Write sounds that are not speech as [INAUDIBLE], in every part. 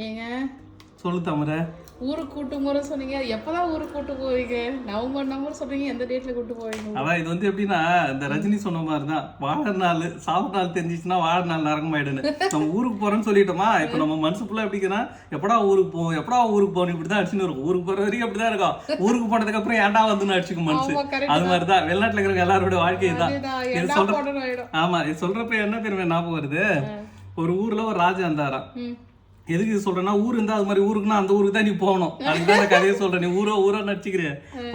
ஏங்க? சொல்லு தமர. ஊருக்கு கூட்டு முறை சொன்னீங்க. எப்பதான் ஊருக்கு கூட்டு போவீங்க? நவம்பர் நம்பர் சொல்றீங்க எந்த டேட்ல கூட்டு போவீங்க? அதான் இது வந்து எப்படின்னா இந்த ரஜினி சொன்ன மாதிரி தான் வாழ நாள் சாப்பிட நாள் தெரிஞ்சிச்சுன்னா வாழ நாள் நரகமாயிடுன்னு. நம்ம ஊருக்கு போறோம்னு சொல்லிட்டோமா? இப்போ நம்ம மனசு ஃபுல்லா எப்படின்னா எப்படா ஊருக்கு போவோம் எப்படா ஊருக்கு போகணும் இப்படி தான் அடிச்சுன்னு இருக்கும். ஊருக்கு போற வரைக்கும் அப்படிதான் இருக்கும். ஊருக்கு போனதுக்கு அப்புறம் ஏன்டா வந்துன்னு அடிச்சுக்கும் மனசு. அது மாதிரி தான். வெளிநாட்டுல இருக்கிற எல்லாரோட வாழ்க்கை தான் இது சொல்ற ஆமா இது சொல்றப்ப என்ன தெரியுமா ஞாபகம் வருது? ஒரு ஊர்ல ஒரு ராஜா இருந்தாராம். எதுக்கு சொல்றேன்னா ஊர் இருந்தா அது மாதிரி ஊருக்குன்னா அந்த ஊருக்கு தான் நீ போகணும். அதுதான் அந்த கதையை சொல்றேன். நீ ஊரோ ஊரோ நடிச்சுக்கிற.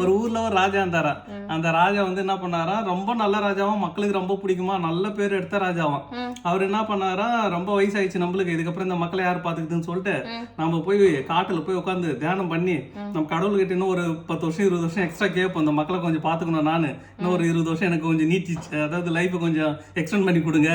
ஒரு ஊர்ல ஒரு ராஜா இருந்தாரா? அந்த ராஜா வந்து என்ன பண்ணாரா? ரொம்ப நல்ல ராஜாவும் மக்களுக்கு ரொம்ப பிடிக்குமா? நல்ல பேர் எடுத்த ராஜாவாம். அவர் என்ன பண்ணாரா? ரொம்ப வயசாயிடுச்சு நம்மளுக்கு. இதுக்கப்புறம் இந்த மக்களை யார் பாத்துக்குதுன்னு சொல்லிட்டு நம்ம போய் காட்டுல போய் உட்காந்து தியானம் பண்ணி நம்ம கடவுள்கிட்ட இன்னும் ஒரு பத்து வருஷம் இருபது வருஷம் எக்ஸ்ட்ரா கேட்போம் இந்த மக்களை கொஞ்சம் பாத்துக்கணும் நானு. இன்னும் ஒரு இருபது வருஷம் எனக்கு கொஞ்சம் நீட்டி அதாவது லைஃப் கொஞ்சம் எக்ஸ்டெண்ட் பண்ணி கொடுங்க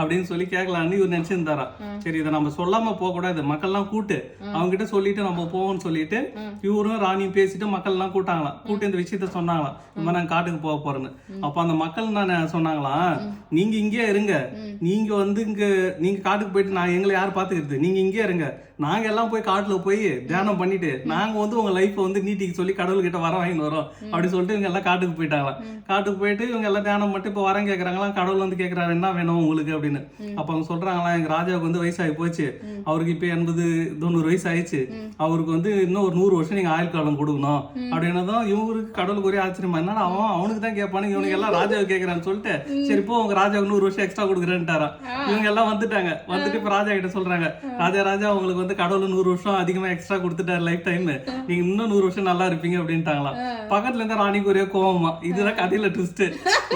அப்படின்னு சொல்லி கேட்கலான்னு இவர் நினைச்சிருந்தாரா. சரி இதை நம்ம சொல்லாம போக கூடாது மக்கள்லாம் கூட்டு. அவங்க கிட்ட சொல்லிட்டு நம்ம போவோம்னு சொல்லிட்டு இவரும் ராணியும் பேசிட்டு மக்கள் எல்லாம் கூட்டாங்களாம் கூட்டி இந்த விஷயத்த சொன்னாங்களாம். இந்த மாதிரி நாங்க காட்டுக்கு போக போறேன்னு. அப்ப அந்த மக்கள் நான் சொன்னாங்களாம் நீங்க இங்கேயே இருங்க. நீங்க வந்து இங்க நீங்க காட்டுக்கு போயிட்டு நான் எங்களை யார் பாத்துக்கிறது நீங்க இங்கே இருங்க. நாங்க எல்லாம் போய் காட்டுல போய் தியானம் பண்ணிட்டு நாங்க வந்து உங்க லைஃப்பை வந்து நீட்டிக்கு சொல்லி கடவுள்கிட்ட வர வாங்கிட்டு வரோம். அப்படி சொல்லிட்டு இவங்க எல்லாம் காட்டுக்கு போயிட்டாங்களாம் காட்டுக்கு போயிட்டு இவங்க எல்லாம் தியானம் பண்ணிட்டு இப்போ வரம் கேக்குறாங்களாம் கடவுள் வந்து கேக்குறாரு என்ன வேணும் உங்களுக்கு அப்படின்னு. அப்ப அவங்க சொல்றாங்களா எங்க ராஜாவுக்கு வந்து வயசாகி போச்சு. அவருக்கு இப்ப எண்பது தொண்ணூறு வயசு ஆயிடுச்சு. அவருக்கு வந்து இன்னும் ஒரு நூறு வருஷம் நீங்க ஆயுள் காலம் கொடுக்கணும். அப்படின்னதும் இவருக்கு கடவுளுக்கு ஒரே ஆச்சரியமா என்னடா அவன் அவனுக்கு தான் கேட்பானு இவனுக்கு எல்லாம் ராஜாவை கேக்குறான்னு சொல்லிட்டு சரி இப்போ உங்க ராஜாவுக்கு நூறு வருஷம் எக்ஸ்ட்ரா கொடுக்குறேன்ட்டாரா இவங்க எல்லாம் வந்துட்டாங்க. வந்துட்டு இப்ப ராஜா கிட்ட சொல்றாங்க. ராஜா ராஜா உங்களுக்கு வந்து கடவுள் நூறு வருஷம் அதிகமா எக்ஸ்ட்ரா கொடுத்துட்டாரு லைஃப் டைம் நீங்க இன்னும் நூறு வருஷம் நல்லா இருப்பீங்க அப்படின்ட்டாங்களாம். பக்கத்துல இருந்த ராணிக்கு ஒரே கோவமா. இதுதான் கதையில ட்விஸ்ட்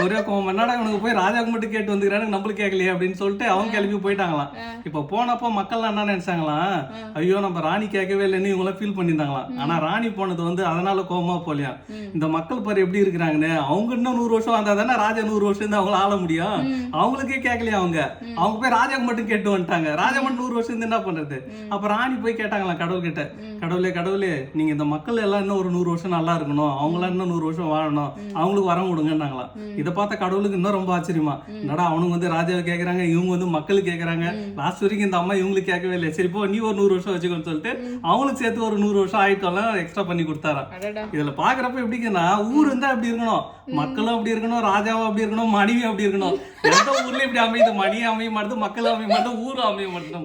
ஒரே கோவம். என்னடா இவனுக்கு போய் ராஜாவுக்கு மட்டும் கேட்டு வந்துக்கிறானு நம்மளுக்கு கேட்கலையே அப்படின்னு சொல்லிட்டு அவங்க கிளம்பி போயிட்டாங்களாம். இப்ப போனப்போ மக்கள்லாம் என்ன நினைச்சாங்களாம்? ஐயோ நம்ம ராணி கேட்கவே இல்லைன்னு இவங்க ஃபீல் பண்ணியிருந்தாங்களாம். ஆனா ராணி போனது வந்து அதனால கோவமா போலியா இந்த மக்கள் பாரு எப்படி இருக்கிறாங்கன்னு. அவங்க இன்னும் நூறு வருஷம் வந்தா தானே ராஜா நூறு வருஷம் இருந்து அவங்கள ஆள முடியும். அவங்களுக்கே கேட்கலையா அவங்க? அவங்க போய் ராஜாக்கு மட்டும் கேட்டு வந்துட்டாங்க. ராஜா மட்டும் நூறு வருஷம் இருந்து என்ன பண்றது? அப்ப ராணி போய் கேட்டாங்களாம் கடவுள் கிட்ட கடவுளே கடவுளே நீங்க இந்த மக்கள் எல்லாம் இன்னும் ஒரு நூறு வருஷம் நல்லா இருக்கணும். அவங்களாம் இன்னும் நூறு வருஷம் வாழணும். அவங்களுக்கு வரம் கொடுங்கன்னாங்களாம். இதை பார்த்த கடவுளுக்கு இன்னும் ரொம்ப ஆச்சரியமா. என்னடா அவனுங்க வந்து ராஜாவை கேக்குறாங்க இவங்க வந்து மக்களுக்கு கேக்குறாங்க. லாஸ்ட் வரைக்கும் இந்த அம்மா இவங்களுக்கு கேட்கவே இல்லை சரி போ நீ ஒரு நூறு வருஷம் வச்சுக்கோன்னு சொல்லிட்டு அவங்களுக்கு சேர்த்து ஒரு நூறு வருஷம் ஆயிட்டோம்லாம் எக்ஸ்ட்ரா பண்ணி கொடுத்தாராம். இதுல பாக்குறப்ப எப்படிங்கன்னா ஊர் இருந்தா அப்படி இருக்கணும்? மக்களும் அப்படி இருக்கணும் ராஜாவும் அப்படி இருக்கணும் மனைவியும் அப்படி இருக்கணும். எந்த ஊர்ல இப்படி அமையுது. மணியும் அமைய மாட்டேது மக்களும் அமைய மாட்டேது ஊரும் அமைய மாட்டேது.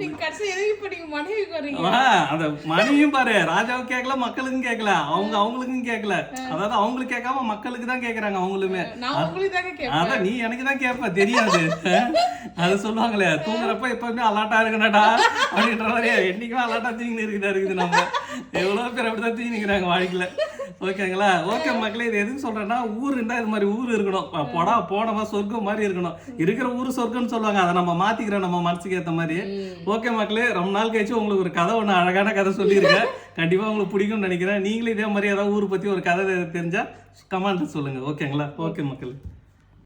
அந்த மனைவியும் பாரு ராஜாவுக்கு கேட்கல மக்களுக்கும் கேட்கல அவங்க அவங்களுக்கும் கேட்கல அதாவது அவங்களுக்கு கேட்காம மக்களுக்கு தான் கேக்குறாங்க அவங்களுமே. அதான் நீ எனக்கு தான் கேட்ப தெரியாது. அது சொல்லுவாங்களே தூங்குறப்ப எப்பவுமே அலாட்டா இருக்கணும்டா அப்படின்ற மாதிரி என்னைக்குமே அலாட்டா தூங்கின்னு இருக்குதா இருக்குது நம்ம. எவ்வளவு பேர் அப்படிதான் தூங்கிக்கிறாங்க வாழ்க்கையில. ஓகேங்களா? ஓகே மக்களே இது எதுக்கு சொல்றேன்னா ஊர் இருந்தா இது மாதிரி ஊர் இருக்கணும். போடா போனவா சொர்க்கம் மாதிரி இருக்கணும். இருக்கிற ஊர் சொர்க்கம்னு சொல்லுவாங்க. அதை நம்ம மாத்திக்கிறோம் நம்ம மனசுக்கு ஏத்த மாதிரி. ஓகே மக்களே ரொம்ப நாள் கழிச்சு உங்களுக்கு ஒரு கதை ஒன்று அழகான கதை சொல்லியிருக்கேன். [LAUGHS] கண்டிப்பா உங்களுக்கு பிடிக்கும்னு நினைக்கிறேன். நீங்களும் இதே மாதிரி ஏதாவது ஊர் பத்தி ஒரு கதை தெரிஞ்சா கமெண்ட் சொல்லுங்க. ஓகேங்களா? ஓகே மக்களே.